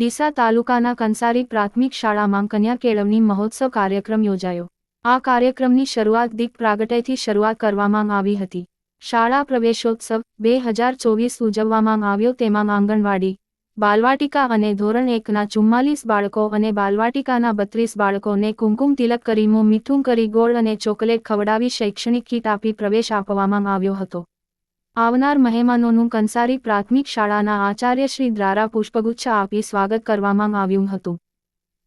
ડીસા તાલુકાના કંસારી પ્રાથમિક શાળામાં કન્યા કેળવણી મહોત્સવ કાર્યક્રમ યોજાયો. આ કાર્યક્રમની શરૂઆત દીપ પ્રાગટયથી શરૂઆત કરવામાં આવી હતી. શાળા પ્રવેશોત્સવ બે હજાર ચોવીસ ઉજવવામાં આવ્યો તેમાં આંગણવાડી, બાલવાટિકા અને ધોરણ એકના ચુમ્માલીસ બાળકો અને બાલવાટિકાના બત્રીસ બાળકોને કુમકુમ તિલક કરી મોં મીઠું કરી ગોળ અને ચોકલેટ ખવડાવી શૈક્ષણિક કીટ આપી પ્રવેશ આપવામાં આવ્યો હતો. આવનાર મહેમાનોનું કંસારી પ્રાથમિક શાળાના આચાર્ય શ્રી દ્વારા પુષ્પગુચ્છ આપી સ્વાગત કરવામાં આવ્યું હતું.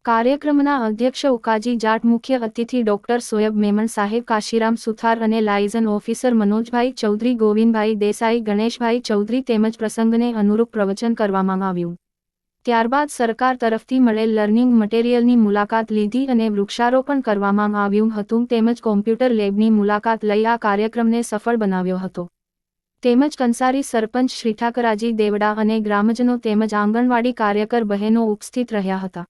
કાર્યક્રમના અધ્યક્ષ ઉકાજી જાટ મુખ્ય અતિથિ ડોક્ટર સોયબ મેમણ સાહેબ કાશીરામ સુથાર અને લાયઝન ઓફિસર મનોજભાઈ ચૌધરી ગોવિંદભાઈ દેસાઈ ગણેશભાઈ ચૌધરી તેમજ પ્રસંગને અનુરૂપ પ્રવચન કરવામાં આવ્યું. ત્યારબાદ સરકાર તરફથી મળેલ લર્નિંગ મટીરિયલની મુલાકાત લીધી અને વૃક્ષારોપણ કરવામાં આવ્યું હતું તેમજ કોમ્પ્યુટર લેબની મુલાકાત લઈ આ કાર્યક્રમને સફળ બનાવ્યો હતો. તેમજ કંસારી સરપંચ શ્રી ઠાકરાજી દેવડા અને ગ્રામજનો તેમજ આંગણવાડી કાર્યકર બહેનો ઉપસ્થિત રહ્યા હતા.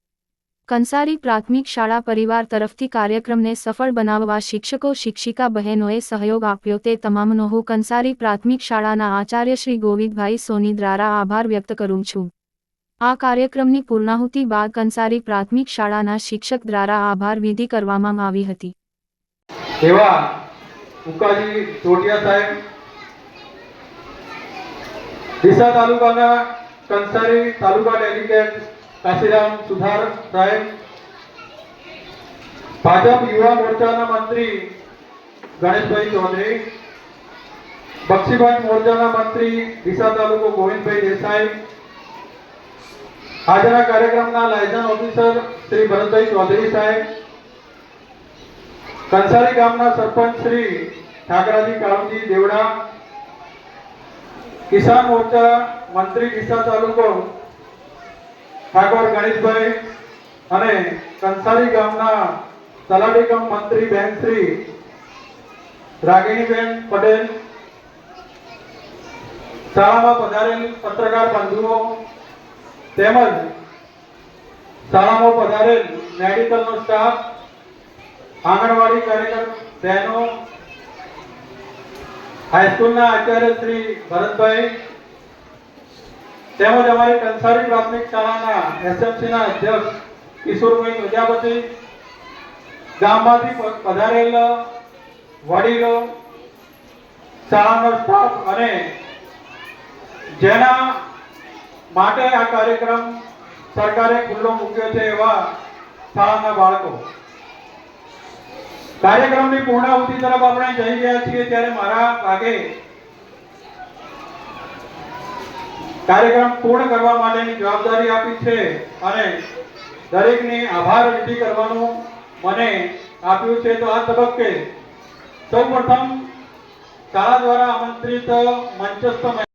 કંસારી પ્રાથમિક શાળા પરિવાર તરફથી કાર્યક્રમને સફળ બનાવવા શિક્ષકો, શિક્ષિકા બહેનોએ સહયોગ આપ્યો તે તમામનો હું કંસારી પ્રાથમિક શાળાના આચાર્ય શ્રી ગોવિંદભાઈ સોની દ્વારા આભાર વ્યક્ત કરું છું. આ કાર્યક્રમની પૂર્ણાહુતિ બાદ કંસારી પ્રાથમિક શાળાના શિક્ષક દ્વારા આભાર વિધિ કરવામાં આવી હતી. સાહેબ ડીસા તાલુકાના કંસારી તાલુકા ડેલિગેટ કાશીરામ સુધાર સાહેબ. ભાજપ યુવા મોરચાના મંત્રી ગણેશભાઈ ચૌધરી. બક્ષીભાઈ મોરચાના મંત્રી ડીસા તાલુકો ગોવિંદભાઈ દેસાઈ. આજના કાર્યક્રમના લાયસન્સ ઓફિસર શ્રી ભરતભાઈ ચૌધરી સાહેબ. કંસારી ગામના સરપંચ શ્રી ઠાકરાજી કાળુજી દેવડા. કિસાન મોરચા મંત્રી ડીસા તાલુકો, ઠાકોર ગણેશભાઈ અને કંસારી ગામના તલાટી કમ મંત્રી બેન શ્રી રાગિણીબેન પટેલ, શાળામાં પધારેલ પત્રકાર બંધુઓ તેમજ શાળામાં પધારેલ મેડિકલનો સ્ટાફ આંગણવાડી કાર્યકર બહેનો હાઈસ્કૂલના આચાર્ય શ્રી ભરતભાઈ તેમજ અમારી કંસારી પ્રાથમિક શાળાના એસએમસીના અધ્યક્ષ કિશોરભાઈ પ્રજાપતિ, ગામમાંથી પધારેલ વડીલો, શાળાનો સ્ટાફ અને જેના માટે આ કાર્યક્રમ સરકારે ખુલ્લો મૂક્યો છે એવા શાળાના બાળકો. કાર્યક્રમની પૂર્ણાહુતિ તરફ આપણે જઈ રહ્યા છીએ ત્યારે મારા ભાગે કાર્યક્રમ પૂર્ણ કરવા માટેની જવાબદારી આપી છે અને દરેકને આભાર વિધિ કરવાનું મને આપ્યું છે. તો આ તબક્કે સૌપ્રથમ શાળા દ્વારા આમંત્રિત મંચસ્થ